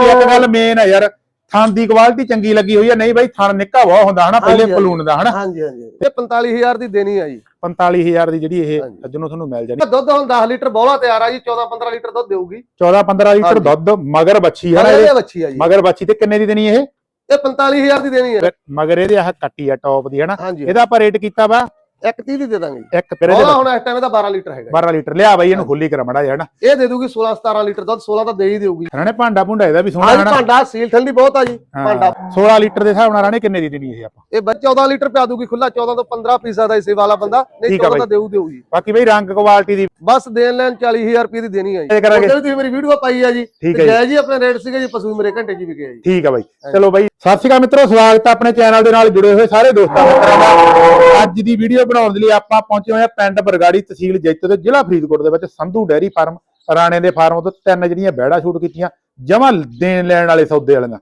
ਬਾਕੀ ਇੱਕ ਗੱਲ ਮੇਨ ਆ ਯਾਰ ਥਣ ਦੀ ਕੁਆਲਿਟੀ ਚੰਗੀ ਲੱਗੀ ਹੋਈ ਆ ਨਹੀਂ ਬਾਈ ਥਣ ਨਿੱਕਾ ਬਹੁਤ ਹੁੰਦਾ ਹਨਾ ਪਹਿਲੇ ਪਲੂਣ ਦਾ ਹਨਾ। ਹਾਂਜੀ ਹਾਂਜੀ। ਇਹ 45000 ਦੀ ਦੇਣੀ ਆ ਜੀ। 45000 ਦੀ ਜਿਹੜੀ ਇਹ। ਅੱਜ ਨੂੰ ਤੁਹਾਨੂੰ ਮਿਲ ਜਾਣੀ। ਦੁੱਧ ਹੁਣ 10 ਲੀਟਰ ਬੋਲਾ ਤਿਆਰ ਆ ਜੀ 14 15 ਲੀਟਰ ਦੁੱਧ ਦੇਊਗੀ। 14 15 ਲੀਟਰ। ਦੁੱਧ ਮਗਰ ਬੱਚੀ ਹੈ ਇਹ। ਬੱਚੀ ਆ ਜੀ। ਮਗਰ ਬੱਚੀ ਤੇ ਕਿੰਨੇ ਦੀ ਦੇਣੀ ਇਹ? ਇਹ 45000 ਦੀ ਦੇਣੀ ਆ। ਮਗਰ ਇਹਦੇ ਆਹ ਕੱਟੀ ਆ ਟੌਪ ਦੀ ਹਨਾ। ਇਹਦਾ ਆਪਾਂ ਰੇਟ ਕੀਤਾ ਵਾ ਇੱਕ 30 ਦੀ ਦੇ ਦਾਂਗੇ ਇੱਕ ਫਿਰ ਬੋਲਾ ਇਹਦੇ ਹੁਣ ਇਸ ਟਾਈਮ ਇਹਦਾ 12 ਲੀਟਰ ਹੈਗਾ 12 ਲੀਟਰ। ਲਿਆ ਬਾਈ ਇਹਨੂੰ ਖੁੱਲੀ ਕਰ ਮੜਾ ਜਾਣਾ ਇਹ ਦੇ ਦੂਗੀ 16 17 ਲੀਟਰ ਦੁੱਧ 16 ਤਾਂ ਦੇ ਹੀ ਦੇਊਗੀ ਰਾਣੇ ਭਾਂਡਾ ਭੁੰਡਾ ਇਹਦਾ ਵੀ ਸੋਹਣਾ ਹਨਾ? ਭਾਂਡਾ ਸੀਲ ਠੰਡੀ ਬਹੁਤ ਆ ਜੀ। ਭਾਂਡਾ। 16 ਲੀਟਰ ਦੇ ਹਿਸਾਬ ਨਾਲ ਰਾਣੇ ਕਿੰਨੇ ਦੀ ਦੇਣੀ ਇਹ ਆਪਾਂ? ਇਹ ਬੱਚਾ 14 ਲੀਟਰ ਪਿਆ ਦੂਗੀ ਖੁੱਲਾ 14 ਤੋਂ 15 ਪੀਸਾ ਦਾ ਇਸੇ ਵਾਲਾ ਬੰਦਾ ਨਹੀਂ ਠੀਕ ਆ 14 ਬਾਈ। ਤਾਂ ਦੇਊ ਦੇਊ ਜੀ ਬਾਕੀ ਬਈ ਰੰਗ ਕੁਆਲਿਟੀ ਦੀ ਬਸ ਦੇਣ ਲੈਣ 40000 ਰੁਪਏ ਦੀ ਦੇਣੀ ਆ ਜੀ। ਉਹਦੇ ਤੁਸੀਂ ਮੇਰੀ ਵੀਡੀਓ ਪਾਈ ਆ ਜੀ। ਤੇ ਜੀ। ਜੈ ਆਪਣੇ ਰੇਟ ਸੀਗੇ ਜੀ ਪਸ਼ੂ ਮੇਰੇ ਘੰਟੇ ਜੀ ਵਿਕੇ ਆ ਜੀ। ਠੀਕ ਆ ਬਾਈ। ਚਲੋ ਬਾਈ ਸਤਿ ਸ਼੍ਰੀ ਅਕਾਲ ਮਿੱਤਰੋ ਸਵਾਗਤ ਹੈ ਆਪਣੇ ਚੈਨਲ ਦੇ ਨਾਲ ਜੁੜੇ ਹੋਏ ਸਾਰੇ ਦੋਸਤਾਂ ਮਿੱਤਰਾਂ ਦਾ। ਅੱਜ ਦੀ ਵੀਡੀਓ ਬਣਾਉਣ ਦੇ ਲਈ ਆਪਾਂ ਪਹੁੰਚੇ ਹੋਏ ਆ ਪਿੰਡ ਬਰਗਾੜੀ ਤਹਿਸੀਲ ਜੈਤੋ ਦੇ ਜ਼ਿਲ੍ਹਾ ਫਰੀਦਕੋਟ ਦੇ ਵਿੱਚ ਸੰਧੂ ਡੈਰੀ ਫਾਰਮ, ਰਾਣੇ ਦੇ ਫਾਰਮ ਤੋਂ ਤਿੰਨ ਜਿਹੜੀਆਂ ਬੈੜਾ ਸ਼ੂਟ ਕੀਤੀਆਂ, ਜਮਾਂ ਦੇਣ ਲੈਣ ਵਾਲੇ ਸੌਦੇ ਵਾਲੀਆਂ।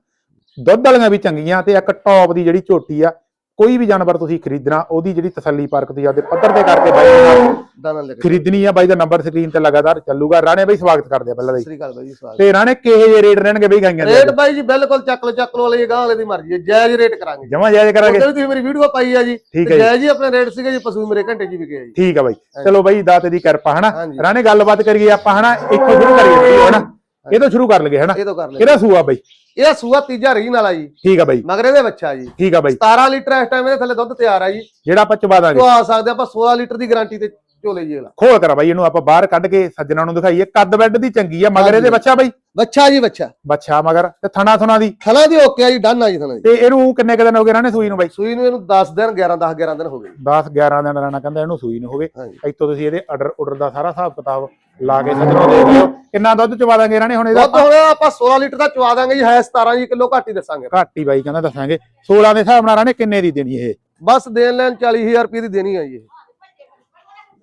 ਦੁੱਧ ਵਾਲੀਆਂ ਵੀ ਚੰਗੀਆਂ ਤੇ ਇੱਕ ਟੌਪ ਦੀ ਜਿਹੜੀ ਝੋਟੀ ਆ ਕੋਈ ਵੀ ਜਾਨਵਰ ਤੁਸੀਂ ਖਰੀਦਣਾ ਉਹਦੀ ਜਿਹੜੀ ਤਸੱਲੀ ਪਰਖ ਦੀ ਆਪਦੇ ਪੱਧਰ ਤੇ ਕਰਕੇ ਬਾਈ ਦੇ ਨਾਲ ਦਾਣਾ ਲੈ ਕੇ ਖਰੀਦਣੀ ਆ ਬਾਈ ਦਾ ਨੰਬਰ ਸਕਰੀਨ ਤੇ ਲਗਾਤਾਰ ਚੱਲੂਗਾ। ਰਾਣੇ ਬਾਈ ਸਵਾਗਤ ਕਰਦੇ ਆ ਪਹਿਲਾਂ ਦਾ ਸਤਿ। ਸ੍ਰੀ ਅਕਾਲ ਬਾਈ ਜੀ ਸਵਾਗਤ। ਤੇ ਰਾਣੇ ਕਿਹੇ ਜੇ ਰੇਟ ਰਹਿਣਗੇ ਬਈ ਗਾਈਆਂ ਰੇਟ ਬਾਈ ਜੀ ਬਿਲਕੁਲ ਚੱਕ ਲੋ ਚੱਕ ਲੋ ਵਾਲੀ ਗਾਂ ਵਾਲੇ ਦੀ ਮਰਜ਼ੀ ਹੈ। ਜਾਇਜ਼ ਰੇਟ ਕਰਾਂਗੇ। ਜਮਾ ਜਾਇਜ਼ ਕਰਾਂਗੇ। ਉਹਦੇ ਵੀ ਤੁਸੀਂ ਮੇਰੀ ਵੀਡੀਓ ਪਾਈ ਆ ਜੀ। ਠੀਕ ਤੇ ਹੈ ਜੀ। ਜਾਇਜ਼ ਜੀ ਆਪਣੇ ਰੇਟ ਸੀਗੇ ਜੀ ਪਸ਼ੂ ਮੇਰੇ ਘੰਟੇ ਜੀ ਵਿਕੇ ਆ ਜੀ। ਠੀਕ ਆ ਬਾਈ। ਚਲੋ ਬਾਈ ਦਾਤੇ ਦੀ ਕਿਰਪਾ ਹਨਾ? ਹਾਂਜੀ। ਰਾਣੇ ਗੱਲਬਾਤ ਕਰੀਏ ਆਪਾਂ ਹਨਾ? ਇੱਥੋਂ ਸ਼ੁਰੂ ਕਰੀਏ ਵੀਡੀਓ ਹਨਾ ਇਹ ਤੋਂ ਸ਼ੁਰੂ ਕਰ ਲਈਏ ਹਨਾ ਇਹ ਤੋਂ ਕਰ ਲੈ ਕਿਹੜਾ ਸੂਆ ਬਾਈ। ਇਹ ਸੂਆ ਤੀਜਾ ਰੀਨ ਵਾਲਾ ਜੀ। ਠੀਕ ਆ ਬਾਈ। ਮਗਰੇ ਦੇ ਬੱਚਾ ਜੀ। ਠੀਕ ਆ ਬਾਈ। 17 ਲੀਟਰ ਇਸ ਟਾਈਮ ਇਹਦੇ ਥੱਲੇ ਦੁੱਧ ਤਿਆਰ ਆ ਜੀ। ਜਿਹੜਾ ਆਪਾਂ ਚਬਾ ਦਾਂਗੇ। ਚਵਾ ਸਕਦੇ ਆਪਾਂ 16 ਲੀਟਰ ਦੀ ਗਾਰੰਟੀ ਤੇ ਝੋਲੇ ਜੀ ਵਾਲਾ। ਖੋਲ ਕਰਾ ਬਾਈ ਇਹਨੂੰ ਆਪਾਂ ਬਾਹਰ ਕੱਢ ਕੇ ਸੱਜਣਾ ਨੂੰ ਦਿਖਾਈਏ। ਕੱਦ ਬੈੱਡ ਦੀ ਚੰਗੀ ਆ ਮਗਰ। ਇਹਦੇ ਬੱਚਾ ਬਾਈ। ਬੱਚਾ ਜੀ ਬੱਚਾ ਬੱਚਾ ਮਗਰ ਤੇ ਥਣਾ ਥਣਾ ਦੀ। ਥਣਾ ਦੀ ਓਕੇ ਆ ਜੀ ਡਨ ਆ ਜੀ ਥਣਾ ਦੀ। ਤੇ ਇਹਨੂੰ ਕਿੰਨੇ ਕੁ ਦਿਨ ਹੋ ਗਏ ਰਾਣੇ ਸੂਈ ਨੂੰ ਬਾਈ? ਸੂਈ ਨੂੰ ਇਹਨੂੰ 10 ਦਿਨ 11 10 11 ਦਿਨ ਹੋ ਗਏ। 10 11 ਦਿਨ ਰਾਣਾ ਕਹਿੰਦਾ ਇਹਨੂੰ ਸੂਈ ਨੂੰ ਹੋਵੇ। ਇੱਥੋਂ ਤੁਸੀਂ ਇਹਦੇ ਆਰਡਰ ਆਰਡਰ ਦਾ ਸਾਰਾ ਹਿਸਾਬ ਕਿਤਾਬ ਲਾ ਕੇ ਸੱਜਣਾ ਦੇਖ ਲਿਓ ਕਿੰਨਾ ਦੁੱਧ ਚਵਾ ਦਾਂਗੇ ਰਾਣੇ ਹੁਣ ਇਹਦਾ? ਦੁੱਧ ਹੁਣ ਆਪਾਂ 16 ਲੀਟਰ ਦਾ ਚਵਾ ਦਾਂਗੇ ਜੀ ਹੈ 17 ਜੀ ਕਿਲੋ ਘੱਟ ਹੀ ਦੱਸਾਂਗੇ। ਘੱਟ ਹੀ ਬਾਈ ਕਹਿੰਦਾ ਦੱਸਾਂਗੇ। 16 ਦੇ ਹਿਸਾਬ ਨਾਲ ਰਾਣੇ ਕਿੰਨੇ ਦੀ ਦੇਣੀ ਇਹ? ਬਸ ਦੇਣ ਲੈਣ 40000 ਰੁਪਏ ਦੀ ਦੇਣੀ ਆ ਜੀ ਇਹ।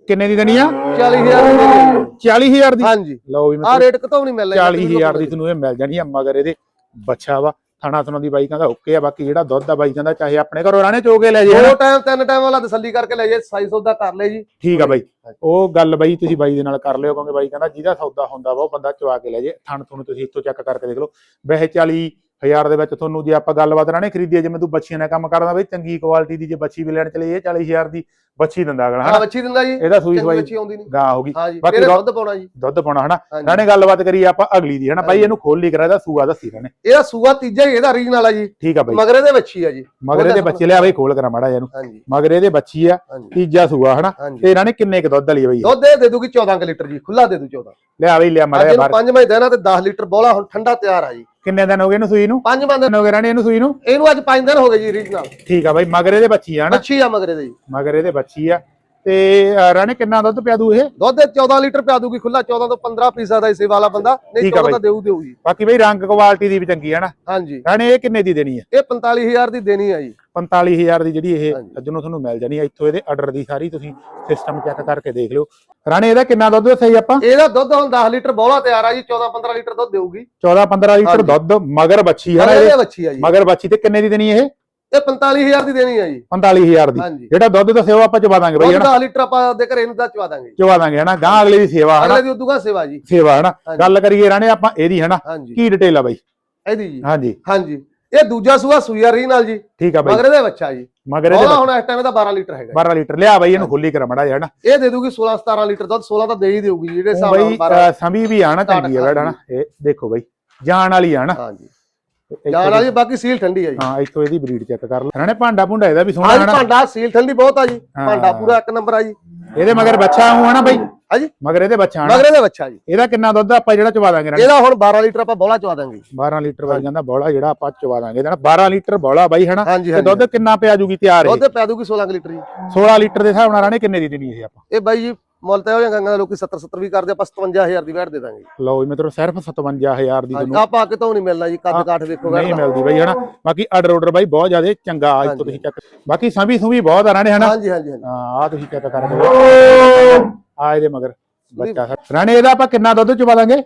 ਕਿੰਨੇ ਦੀ ਦੇਣੀ ਆ? 40000 ਦੀ ਦੇਣੀ ਆ ਜੀ। 40000 ਦੀ? ਹਾਂਜੀ। ਲਓ ਵੀ ਆ ਮਿੱਤਰੋ ਰੇਟ ਕਿਤੋਂ ਨਹੀਂ ਮਿਲਣਾ 40000 ਦੀ ਤੁਹਾਨੂੰ ਇਹ ਮਿਲ ਜਾਣੀ ਆ ਮਗਰ ਇਹਦੇ ਬੱਚਾ ਵਾ। ਥਣਾ ਥਣਾ ਦੀ ਬਾਈ ਕਹਿੰਦਾ ਓਕੇ ਆ ਬਾਕੀ ਜਿਹੜਾ ਦੁੱਧ ਆ ਬਾਈ ਕਹਿੰਦਾ ਚਾਹੇ ਆਪਣੇ ਘਰੋਂ ਰਾਣੇ ਚੋਕੇ ਲੈ ਜੇ ਦੋ ਟਾਈਮ ਤਿੰਨ ਟਾਈਮ ਵਾਲਾ ਤਸੱਲੀ ਕਰਕੇ ਲੈ ਜੇ ਸਾਈ ਸੌਦਾ ਕਰ ਲੈ ਜੀ। ਠੀਕ ਆ ਬਾਈ। ਉਹ ਗੱਲ ਬਾਈ ਤੁਸੀਂ ਬਾਈ ਦੇ ਨਾਲ ਕਰ ਲਿਓ ਕਿਉਂਕਿ ਬਾਈ ਕਹਿੰਦਾ ਜਿਹਦਾ ਸੌਦਾ ਹੁੰਦਾ ਵਾ ਉਹ ਬੰਦਾ ਚਵਾ ਕੇ ਲੈ ਜੇ। ਥਣ ਤੁਹਾਨੂੰ ਤੁਸੀਂ ਇੱਥੋਂ ਚੈੱਕ ਕਰਕੇ ਦੇਖ ਲਓ। ਵੈਸੇ 40000 ਦੇ ਵਿੱਚ ਤੁਹਾਨੂੰ ਜੇ ਆਪਾਂ ਗੱਲਬਾਤ ਰਾਣੇ ਖਰੀਦੀਏ ਜਿਵੇਂ ਤੂੰ ਬੱਚੀਆਂ ਨਾਲ ਕੰਮ ਕਰਦਾ ਬਈ ਚੰਗੀ ਕੁਆਲਿਟੀ ਦੀ ਜੇ ਬੱਚੀ ਵੀ ਲੈਣ ਚਲੇ ਇਹ 40000 ਦੀ ਬੱਚੀ ਦਿੰਦਾ ਅਗਲਾ ਹਾਂ ਹਨਾ? ਬੱਚੀ ਦਿੰਦਾ ਜੀ। ਇਹਦਾ ਸੂਈ ਚੰਗੀ ਸਵਾਈ ਬੱਚੀ ਆਉਂਦੀ ਨਹੀਂ। ਗਾਂ ਹਾਂ ਜੀ ਬਾਕੀ ਫਿਰ ਰੋ- ਦੁੱਧ ਪਾਉਣਾ ਜੀ। ਦੁੱਧ ਪਾਉਣਾ ਹਨਾ? ਹਾਂਜੀ ਰਾਣੇ ਗੱਲਬਾਤ ਕਰੀਏ ਆਪਾਂ ਅਗਲੀ ਦੀ ਹਨਾ? ਬਾਈ ਹਾਂਜੀ। ਇਹਨੂੰ ਖੋਲ ਲਈ ਕਰਾ ਇਹਦਾ ਸੂਆ ਦੱਸੀ ਰਾਣੇ ਇਹਦਾ ਸੂਆ ਤੀਜਾ ਹੀ ਇਹਦਾ ਰੀਜਨ ਵਾਲਾ ਜੀ। ਠੀਕ ਆ ਬਾਈ। ਮਗਰੇ ਦੇ ਬੱਚੀ ਆ ਜੀ। ਮਗਰ ਇਹਦੇ ਬੱਚੇ ਲਿਆ ਬਾਈ ਖੋਲ ਕਰਾ ਮਾੜਾ ਜਿਹਾ ਇਹਨੂੰ। ਹਾਂਜੀ ਮਗਰ ਇਹਦੇ ਬੱਚੀ ਆ ਹਾਂਜੀ ਤੀਜਾ ਸੂਆ ਹਨਾ? ਹਾਂਜੀ ਤੇ ਰਾਣੇ ਕਿੰਨੇ ਕ ਦੁੱਧ ਆ ਬਾਈ? ਦੁੱਧ ਇਹ ਦੇ ਦੂਗੀ 14 ਕੁ ਲੀਟਰ ਜੀ ਖੁੱਲਾ ਦੇ ਦੂ 14 ਲਿਆ ਬਈ ਲਿਆ ਮਾੜਾ ਅੱਜ ਜਿਹਾ ਇਹਨੂੰ ਬਾਹਰ। ਪੰਜ ਮਹੀਨੇ ਦੇਣਾ ਤੇ 10 ਲੀਟਰ ਬੋਲਾ ਹੁਣ ਠੰਡਾ ਤਿਆਰ ਆ ਜੀ। ਕਿੰਨੇ ਦਿਨ ਹੋ ਗਏ ਇਹਨੂੰ ਸੂਈ ਨੂੰ? ਪੰਜ ਬੰਦੇ ਦਿਨ। ਹੋ ਗਏ ਰਾਣੇ ਇਹਨੂੰ ਸੂਈ ਨੂੰ? ਇਹਨੂੰ ਅੱਜ 5 ਦਿਨ ਹੋ ਗਏ ਜੀ ਰੀਜਨਲ। ਠੀਕ ਆ ਬਾਈ ਮਗਰ ਇਹਦੇ ਬੱਚੀ ਆ ਹਨਾ? ਅੱਛੀ ਆ ਮਗਰੇ ਦੇ ਜੀ। ਮਗਰ ਇਹਦੇ ਬੱਚੀ ਆ। ਤੇ ਰਾਣੇ ਕਿੰਨਾ ਦੁੱਧ ਪਿਆ ਦੂ ਇਹ? ਦੁੱਧ ਇਹ 14 ਲੀਟਰ ਪਿਆ ਦੂਗੀ ਖੁੱਲਾ 14 ਤੋਂ 15 ਪੀਸਾ ਦਾ ਇਸੇ ਵਾਲਾ ਬੰਦਾ। ਨਹੀਂ ਠੀਕ ਆ 14 ਤਾਂ। ਦੇਊ ਦੇਊ ਜੀ। ਬਾਕੀ ਬਈ ਰੰਗ ਕੁਆਲਿਟੀ ਦੀ ਵੀ ਚੰਗੀ ਆ ਨਾ। ਹਾਂਜੀ। ਰਾਣੇ ਇਹ ਕਿੰਨੇ ਦੀ ਦੇਣੀ ਆ? ਇਹ 45000 ਦੀ ਦੇਣੀ ਆ ਜੀ। 45000 ਦੀ ਜਿਹੜੀ ਇਹ। ਅੱਜ ਤੁਹਾਨੂੰ ਮਿਲ ਜਾਣੀ ਆ। ਇੱਥੋਂ ਇਹਦੇ ਆਰਡਰ ਦੀ ਸਾਰੀ ਤੁਸੀਂ ਸਿਸਟਮ ਚੈੱਕ ਕਰਕੇ ਦੇਖ ਲਿਓ। ਰਾਣੇ ਇਹਦਾ ਕਿੰਨਾ ਦੁੱਧ ਜੀ ਆਪਾਂ? ਇਹਦਾ ਦੁੱਧ ਹੁਣ 10 ਲੀਟਰ ਬੋਲਾ ਤਿਆਰ ਆ ਜੀ 14 15 ਲੀਟਰ ਦੁੱਧ ਦੇਊਗੀ। 14 15 ਲੀਟਰ। ਦੁੱਧ ਮਗਰ ਬੱਚੀ ਆ ਨਾ ਇਹ। ਦੇ ਬੱਚੀ ਆ ਜੀ। ਮਗਰ ਬੱਚੀ ਤੇ ਕਿੰਨੇ ਦੀ ਦੇਣੀ ਇਹ? ਇਹ 45000 ਦੀ ਦੇਣੀ ਆ ਜੀ। 45000 ਦੀ। ਹਾਂਜੀ। ਜਿਹੜਾ ਦੁੱਧ ਦੱਸਿਆ ਉਹ ਆਪਾਂ ਚਵਾ ਦਾਂਗੇ ਬਈ ਦੁੱਧ ਹਨਾ? 10 ਲੀਟਰ ਆਪਾਂ ਦੇ ਘਰੇ ਨੂੰ ਤਾਂ ਚਵਾ ਦਾਂਗੇ ਜੀ। ਚਵਾ ਦਾਂਗੇ ਹਨਾ? ਗਾਂ ਅਗਲੇ ਦੀ ਸੇਵਾ ਹਨਾ? ਅਗਲੇ ਦੀ ਉਦੋਂ ਸੇਵਾ ਜੀ। ਸੇਵਾ ਹਨਾ? ਹਾਂਜੀ। ਗੱਲ ਕਰੀਏ ਰਾਣੇ ਆਪਾਂ ਇਹਦੀ ਹਨਾ? ਹਾਂਜੀ। ਕੀ ਡਿਟੇਲ ਆ ਬਾਈ? ਇਹਦੀ ਜੀ। ਹਾਂਜੀ। ਹਾਂਜੀ। ਇਹ ਦੂਜਾ ਸੂਆ ਸੂਆ ਰੀ ਨਾਲ ਜੀ। ਠੀਕ ਆ ਬਾਈ। ਮਗਰੇ ਦੇ ਬੱਚਾ ਜੀ। ਮਗਰ ਇਹਦੇ ਬੋਲਾ ਹੁਣ ਇਸ ਟਾਈਮ ਇਹਦਾ 12 ਲੀਟਰ ਹੈਗਾ 12 ਲੀਟਰ। ਲਿਆ ਬਾਈ ਇਹਨੂੰ ਖੁੱਲੀ ਕਰ ਮੜਾ ਜਾਣਾ ਇਹ ਦੇ ਦੂਗੀ 16 17 ਲੀਟਰ ਦੁੱਧ 16 ਤਾਂ ਦੇ ਹੀ ਦੇਊਗੀ ਜਿਹੜੇ ਹਿਸਾਬ ਨਾਲ ਬਾਈ 12 ਅਹ, ਸੰਭੀ ਵੀ ਆਣਾ ਚੰਗੀ ਹੈ ਬੈਠਾ ਨਾ ਇਹ ਦੇਖੋ ਬਾਈ ਜਾਣ ਵਾਲੀ ਆ ਨਾ ਹਾਂਜੀ। ਇੱਥੋਂ ਜਾਣ ਵਾਲੀ ਬਾਕੀ ਸੀਲ ਠੰਡੀ ਆ ਜੀ। ਹਾਂ ਇੱਥੋਂ ਇਹਦੀ ਬਰੀਡ ਚੈੱਕ ਕਰ ਲੈ। ਰਾਣੇ ਭਾਂਡਾ ਭੁੰਡਾ ਇਹਦਾ ਵੀ ਸੋਹਣਾ ਹੈ ਨਾ ਭਾਂਡਾ ਸੀਲ ਠੰਡੀ ਬਹੁਤ ਆ ਜੀ। ਹਾਂ। ਭਾਂਡਾ ਪੂਰਾ ਇੱਕ ਨੰਬਰ ਆ ਜੀ। ਇਹਦੇ ਮਗਰ ਬੱਚਾ ਆਉਂ ਨਾ ਬਾਈ? ਹਾਂਜੀ ਮਗਰ ਇਹਦੇ ਬੱਚਾ ਆਣਾ ਮਗਰੇ ਦੇ ਬੱਚਾ ਜੀ। ਇਹਦਾ ਕਿੰਨਾ ਦੁੱਧ ਆਪਾਂ ਜਿਹੜਾ ਚਵਾ ਦਾਂਗੇ ਇਹਦਾ ਹੁਣ 12 ਲੀਟਰ ਆਪਾਂ ਬੋਲਾ ਚਵਾ ਦਾਂਗੇ 12 ਲੀਟਰ ਬਾਈ ਕਹਿੰਦਾ ਬੋਲਾ ਜਿਹੜਾ ਆਪਾਂ ਚਵਾ ਦਾਂਗੇ। ਇਹਦਾ ਨਾ 12 ਲੀਟਰ ਬੋਲਾ ਬਾਈ ਹਨਾ? ਤੇ ਦੁੱਧ ਕਿੰਨਾ ਪਿਆ ਜੂਗੀ ਤਿਆਰ ਇਹ? ਦੁੱਧ ਪੈ ਦੂਗੀ 16 ਕੁ ਲੀਟਰ ਜੀ। 16 ਲੀਟਰ ਦੇ ਹਿਸਾਬ ਨਾਲ ਰਾਣੇ ਕਿੰਨੇ ਦੀ ਦੇਣੀ ਇਹ ਆਪਾਂ? ਇਹ ਬਾਈ ਜੀ ਮੁੱਲ ਤੇ ਹੋ ਜਾਂਗਾ ਲੋਕੀ 70 70 ਵੀ ਕਰਦੇ ਆਪਾਂ 57000 ਦੀ ਵੈਟ ਦੇ ਦਾਂਗੇ। ਲਓ ਜੀ ਮਿੱਤਰੋ ਸਿਰਫ 57000 ਦੀ ਤੁਹਾਨੂੰ ਆਪਾਂ ਕਿਤੋਂ ਨਹੀਂ ਮਿਲਣਾ ਜੀ ਕੱਦ ਕਾਠ ਵੇਖੋ ਨਹੀਂ ਮਿਲਦੀ ਬਾਈ ਹਨਾ? ਬਾਕੀ ਆਰਡਰ ਆਰਡਰ ਬਾਈ ਬਹੁਤ ਜ਼ਿਆਦਾ ਚੰਗਾ ਅੱਜ ਤੋਂ। ਤੁਸੀਂ ਚੈੱਕ ਬਾਕੀ ਸੰਭੀ ਸੁਭੀ ਬਹੁਤ ਆ ਰਾਣੇ ਹਨਾ? ਹਾਂਜੀ ਹਾਂਜੀ ਹਾਂ ਆ ਤੁਸੀਂ ਚੈੱਕ ਕਰਕੇ ਆ ਇਹਦੇ ਮਗਰ ਬੱਚਾ ਰਾਣੇ ਇਹਦਾ ਆਪਾਂ ਕਿੰਨਾ ਦੁੱਧ ਚਵਾ ਦਾਂਗੇ?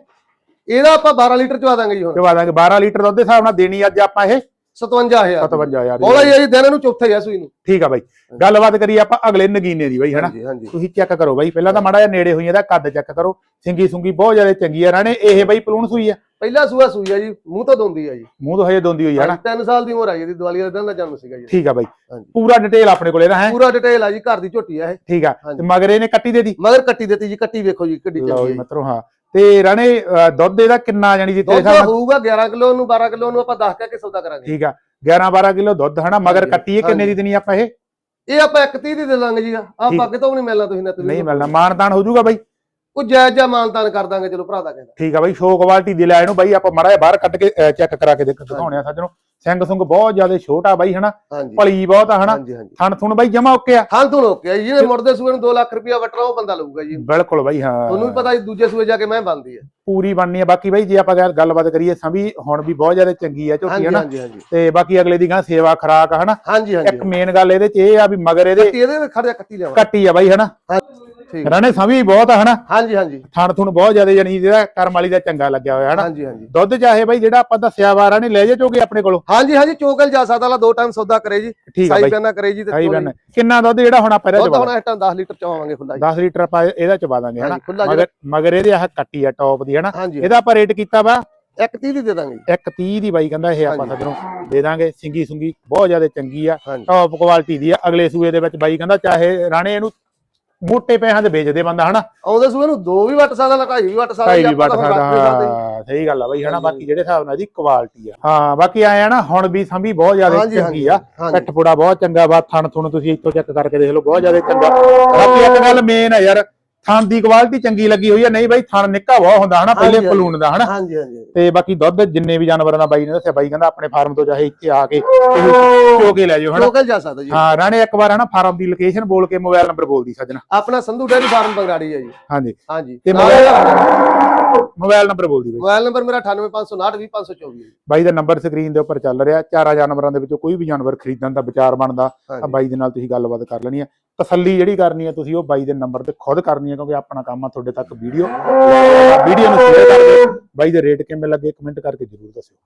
ਇਹਦਾ ਆਪਾਂ 12 ਲੀਟਰ ਚਵਾ ਦਾਂਗੇ ਜੀ ਹੁਣ। ਚਵਾ ਦਾਂਗੇ 12 ਲੀਟਰ ਦੁੱਧ ਦੇ ਹਿਸਾਬ ਨਾਲ ਦੇਣੀ ਅੱਜ ਆਪਾਂ ਇਹ। 57000 57000 ਦੀ ਬੋਲਾ ਜੀ ਦਿਨ ਨੂੰ ਚੌਥੇ ਆ ਸੂਈ ਨੂੰ। ਠੀਕ ਆ ਬਾਈ। ਗੱਲਬਾਤ ਕਰੀਏ ਆਪਾਂ ਅਗਲੇ ਨਗੀਨੇ ਦੀ ਬਾਈ ਹਨਾ? ਹਾਂਜੀ ਹਾਂਜੀ। ਤੁਸੀਂ ਚੈੱਕ ਕਰੋ ਬਾਈ। ਪਹਿਲਾਂ ਤਾਂ ਮਾੜਾ ਜਿਹਾ ਨੇੜੇ ਹੋਈ ਇਹਦਾ ਕੱਦ ਚੈੱਕ ਕਰੋ। ਸਿੰਗੀ ਸੁੰਗੀ ਬਹੁਤ ਜ਼ਿਆਦਾ ਚੰਗੀ ਆ ਰਾਣੇ। ਇਹ ਬਾਈ ਪਲੂਣ ਸੂਈ ਆ। ਪਹਿਲਾ ਸੂਆ ਸੂਈ ਆ ਜੀ। ਮੂੰਹ ਤੋਂ ਦੋਂਦੀ ਆ ਜੀ। ਮੂੰਹ ਤੋਂ ਹਜੇ ਦੋਂਦੀ ਹੋਈ ਆ ਹਨਾ? 3 ਸਾਲ ਦੀ ਉਮਰ ਆ ਜੀ ਇਹਦੀ। ਦੀਵਾਲੀ ਦੇ ਦਿਨ ਦਾ ਜਨਮ ਸੀਗਾ ਜੀ। ਠੀਕ ਆ ਬਾਈ। ਹਾਂਜੀ। ਪੂਰਾ ਡਿਟੇਲ ਆਪਣੇ ਕੋਲੇ ਨਾ ਹੈ? ਪੂਰਾ ਡਿਟੇਲ ਆ ਜੀ। ਘਰ ਦੀ ਝੋਟੀ ਆ ਇਹ। ਠੀਕ ਆ। ਹਾਂਜੀ। ਮਗਰ ਇਹਨੇ ਕੱਟੀ ਦੇ ਦੀ? ਮਗਰ ਕੱਟੀ ਦਿੱਤੀ ਜੀ। ਕੱਟੀ ਵੇਖੋ ਜੀ ਕਿੱਡੀ ਲਓ ਚੰਗੀ ਜੀ ਹੈ ਜੀ। ਮਿੱਤਰੋ ਹਾਂ। ਤੇ ਰਾਣੇ ਦੁੱਧ ਇਹਦਾ ਕਿੰਨਾ ਜਾਨੀ ਦੀ ਤੇਰੇ ਦੁੱਧ ਹਿਸਾਬ ਨਾਲ ਹੋਊਗਾ 11 ਕਿਲੋ ਨੂੰ 12 ਕਿਲੋ ਨੂੰ ਆਪਾਂ 10 ਕਹਿ ਕੇ ਸੌਦਾ ਕਰਾਂਗੇ। ਠੀਕ ਆ 11 12 ਕਿਲੋ ਦੁੱਧ ਹਨਾ ਮਗਰ ਹਾਂਜੀ, ਕੱਟੀ ਇਹ ਕਿੰਨੇ ਦੀ। ਦੇਣੀ ਆਪਾਂ ਇਹ? ਇਹ ਆਪਾਂ 130 ਦੀ ਦੇ ਦਾਂਗੇ ਜੀ ਠੀਕ। ਆਪਾਂ ਕਿਤੋਂ ਵੀ ਨਹੀਂ ਮਿਲਣਾ ਤੁਸੀਂ ਨਾ ਨਹੀਂ ਮਿਲਣਾ ਮਾਨਤਾਨ ਹੋ ਜਾਊਗਾ ਬਾਈ। ਉਹ ਜਾਇਜ਼ ਜਾਂ ਮਾਨਤਾਨ ਕਰ ਦਾਂਗੇ ਚਲੋ ਭਰਾ ਦਾ ਕਹਿੰਦਾ। ਠੀਕ ਆ ਬਾਈ ਸ਼ੋ ਕੁਆਲਿਟੀ ਦੀ ਲੈ ਇਹਨੂੰ ਬਾਈ ਆਪਾਂ ਮੜਾ ਬਾਹਰ ਕੱਢ ਕੇ ਚੈੱਕ ਕਰਾ ਕੇ ਦੇਖ ਦਿਖਾਉਣੇ ਆ ਸੱਜਣੋ। ਸਿੰਘ ਸੁੰਗ ਬਹੁਤ ਜ਼ਿਆਦਾ ਛੋਟਾ ਬਾਈ ਹਨਾ? ਹਾਂਜੀ। ਭਲੀ ਬਹੁਤ ਆ ਹਨਾ? ਹਾਂਜੀ ਹਾਂਜੀ। ਥਣ ਥੁਣ ਬਾਈ ਜਮਾ ਓਕੇ ਆ। ਹਾਂ ਤੂੰ ਰੋਕਿਆ ਜੀ ਜਿਹਨੇ ਮੁਰਦੇ ਸੂਏ ਨੂੰ 2 ਲੱਖ ਰੁਪਇਆ ਵਟਣਾ ਉਹ ਬੰਦਾ ਲਊਗਾ ਜੀ। ਬਿਲਕੁਲ ਬਾਈ ਹਾਂ। ਤੁਹਾਨੂੰ ਵੀ ਪਤਾ ਜੀ ਦੂਜੇ ਸੂਏ ਜਾ ਕੇ ਮੈਂ ਬੰਦੀ ਆ। ਪੂਰੀ ਬਣਨੀ ਆ। ਬਾਕੀ ਬਾਈ ਜੇ ਆਪਾਂ ਗੱਲ- ਗੱਲਬਾਤ ਕਰੀਏ ਸੰਭੀ ਹੁਣ ਵੀ ਬਹੁਤ ਜ਼ਿਆਦਾ ਚੰਗੀ ਆ ਝੋਟੀ ਹਾਂਜੀ ਹਨਾ? ਹਾਂਜੀ ਹਾਂਜੀ। ਤੇ ਬਾਕੀ ਅਗਲੇ ਦੀ ਗਾਂ ਸੇਵਾ ਖਰਾਕ ਆ ਹਨਾ? ਹਾਂਜੀ ਇੱਕ ਮੇਨ ਗੱਲ ਇਹਦੇ ਚ ਇਹ ਆ ਵੀ ਮਗਰ ਇਹਦੇ ਕੱਟੀ ਇਹਦੇ ਖੜ ਜਾ ਕੱਟੀ ਲਿਆਵਾ। ਕੱਟੀ ਆ ਬਾਈ ਹਨਾ? ਰਾਣੇ ਸੰਭੀ ਬਹੁਤ ਆ ਹਨਾ? ਹਾਂਜੀ ਹਾਂਜੀ। ਥਣ ਥੁਣ ਬਹੁਤ ਜ਼ਿਆਦਾ ਜਾਨੀ ਜਿਹੜਾ ਕਰਮ ਵਾਲੀ ਦਾ ਚੰਗਾ ਲੱਗਿਆ ਹੋਇਆ ਹਨਾ? ਹਾਂਜੀ ਹਾਂਜੀ। ਦੁੱਧ ਚਾਹੇ ਬਾਈ ਜਿਹੜਾ ਆਪਾਂ ਦੱਸਿਆ ਵਾਰਾਂ ਨੇ ਲੈ ਜਾ ਚੋਗੇ ਆਪਣੇ ਕੋਲੋਂ। ਹਾਂਜੀ ਹਾਂਜੀ ਚੋਕਲ ਜਾ ਸਕਦਾ ਲਾ ਦੋ ਟਾਈਮ ਸੌਦਾ ਕਰੇ ਜੀ। ਠੀਕ ਬਾਈ। ਪੈਨਾ ਕਰੇ ਜੀ ਤੇ ਕਿੰਨਾ ਦੁੱਧ ਜਿਹੜਾ ਹੁਣ ਆਪਾਂ ਇਹਦਾ ਦੁੱਧ ਚਵਾ ਹੁਣ ਇਸ ਟਾਈਮ 10 ਲੀਟਰ ਚਵਾਵਾਂਗੇ ਖੁੱਲਾ ਜੀ। 10 ਲੀਟਰ ਆਪਾਂ ਇਹਦਾ ਚਵਾ ਦਾਂਗੇ ਹਨਾ? ਮਗਰ ਮਗਰ ਇਹਦੇ ਆਹ ਕੱਟੀ ਆ ਟੌਪ ਦੀ ਹਨਾ? ਇਹਦਾ ਆਪਾਂ ਰੇਟ ਕੀਤਾ ਵਾ ਇੱਕ 30 ਦੀ ਦੇ ਦਾਂਗੇ ਜੀ। 130 ਦੀ ਬਾਈ ਕਹਿੰਦਾ ਇਹ ਆਪਾਂ। ਸੱਜਣੋਂ ਦੇ ਦਾਂਗੇ। ਸਿੰਗੀ ਸੁੰਗੀ ਬਹੁਤ ਜ਼ਿਆਦਾ ਚੰਗੀ ਆ। ਟੌਪ ਕੁਆਲਿਟੀ ਦੀ ਆ। ਅਗਲੇ ਸੂਏ ਦੇ ਵਿੱਚ ਬਾਈ ਕਹਿੰਦਾ ਚਾਹੇ ਰਾਣੇ ਇਹਨੂੰ ਮੋਟੇ ਪੈਸਿਆਂ ਦੇ ਵੇਚਦੇ ਬੰਦਾ ਹਨਾ? ਆਉਂਦੇ ਸੂਏ ਨੂੰ ਦੋ ਵੀ ਵੱਟ ਸਕਦਾ ਲਟਾਈ ਵੀ ਵੱਟ ਸਕਦਾ ਢਾਈ ਜੀ, ਵੀ ਵੱਟ ਸਹੀ ਗੱਲ ਆ ਬਾਈ ਹਨਾ। ਬਾਕੀ ਜਿਹੜੇ ਹਿਸਾਬ ਨਾਲ ਦੀ ਕੁਆਲਿਟੀ ਆ। ਹਾਂ ਬਾਕੀ ਆਏ ਆ ਨਾ ਹੁਣ ਵੀ ਸੰਭੀ ਬਹੁਤ ਜ਼ਿਆਦਾ ਚੰਗੀ ਆ। ਹਾਂਜੀ। ਕੱਟ ਫੋੜਾ ਬਹੁਤ ਚੰਗਾ ਵਾ ਥਣ ਥੁਣ ਤੁਸੀਂ ਇੱਥੋਂ ਚੈੱਕ ਕਰਕੇ ਦੇਖ ਲਓ ਬਹੁਤ ਜ਼ਿਆਦਾ ਚੰਗਾ। ਬਾਕੀ ਇੱਕ ਗੱਲ ਮੇਨ ਆ ਯਾਰ ਥਣ ਦੀ ਕੁਆਲਿਟੀ ਚੰਗੀ ਲੱਗੀ ਹੋਈ ਆ ਨਹੀਂ ਬਾਈ ਥਣ ਨਿੱਕਾ ਬਹੁਤ ਹੁੰਦਾ ਹਨਾ ਪਹਿਲੇ ਹਾਂਜੀ। ਪਲੂਣ ਦਾ ਹਨਾ? ਹਾਂਜੀ ਹਾਂਜੀ। ਤੇ ਬਾਕੀ ਦੁੱਧ ਜਿੰਨੇ ਵੀ ਜਾਨਵਰਾਂ ਦਾ ਬਾਈ ਨੇ ਦੱਸਿਆ ਬਾਈ ਕਹਿੰਦਾ ਆਪਣੇ ਫਾਰਮ ਤੋਂ ਚਾਹੇ ਇੱਥੇ ਆ ਕੇ ਚੋ ਕੇ ਲੈ ਜਾਓ ਹਨਾ? ਚੋਕਲ ਜਾ ਸਕਦਾ ਜੀ। ਹਾਂ ਰਾਣੇ ਇੱਕ ਵਾਰ ਹਨਾ ਫਾਰਮ ਦੀ ਲੋਕੇਸ਼ਨ ਬੋਲ ਕੇ ਮੋਬਾਈਲ ਨੰਬਰ ਬੋਲਦੀ ਸੱਜਣਾ। ਆਪਣਾ ਸੰਧੂ ਡੇਰੀ ਫਾਰਮ ਬੰਗਾੜੀ ਹੈ ਜੀ। ਹਾਂਜੀ। ਹਾਂਜੀ। ਤੇ ਨਾਲ ਮੋਬਾਈਲ ਨੰਬਰ ਬੋਲਦੀ ਬਾਈ। ਮੋਬਾਈਲ ਨੰਬਰ ਮੇਰਾ 9859920524 ਜੀ ਬਾਈ ਦਾ ਨੰਬਰ ਸਕਰੀਨ ਦੇ ਉੱਪਰ ਚੱਲ ਰਿਹਾ। ਚਾਰਾ ਜਾਨਵਰਾਂ ਦੇ ਵਿੱਚੋਂ ਕੋਈ ਵੀ ਜਾਨਵਰ ਖਰੀਦਣ ਦਾ ਵਿਚਾਰ ਬਣਦਾ ਤਾਂ ਬਾਈ ਦੇ ਨਾਲ ਤੁਸੀਂ ਗੱਲਬਾਤ ਕਰ ਲੈਣੀ ਆ। ਤਸੱਲੀ ਜਿਹੜੀ ਕਰਨੀ ਆ ਤੁਸੀਂ ਉਹ ਬਾਈ ਦੇ ਨੰਬਰ ਤੇ ਖੁਦ ਕਰਨੀ ਆ ਕਿਉਂਕਿ ਆਪਣਾ ਕੰਮ ਆ ਤੁਹਾਡੇ ਤੱਕ ਵੀਡੀਓ ਵੀਡੀਓ ਨੂੰ ਸ਼ੇਅਰ ਕਰਕੇ ਬਾਈ ਦੇ ਰੇਟ ਕਿਵੇਂ ਲੱਗੇ ਕਮੈਂਟ ਕਰਕੇ ਜਰੂਰ ਦੱਸਿਓ।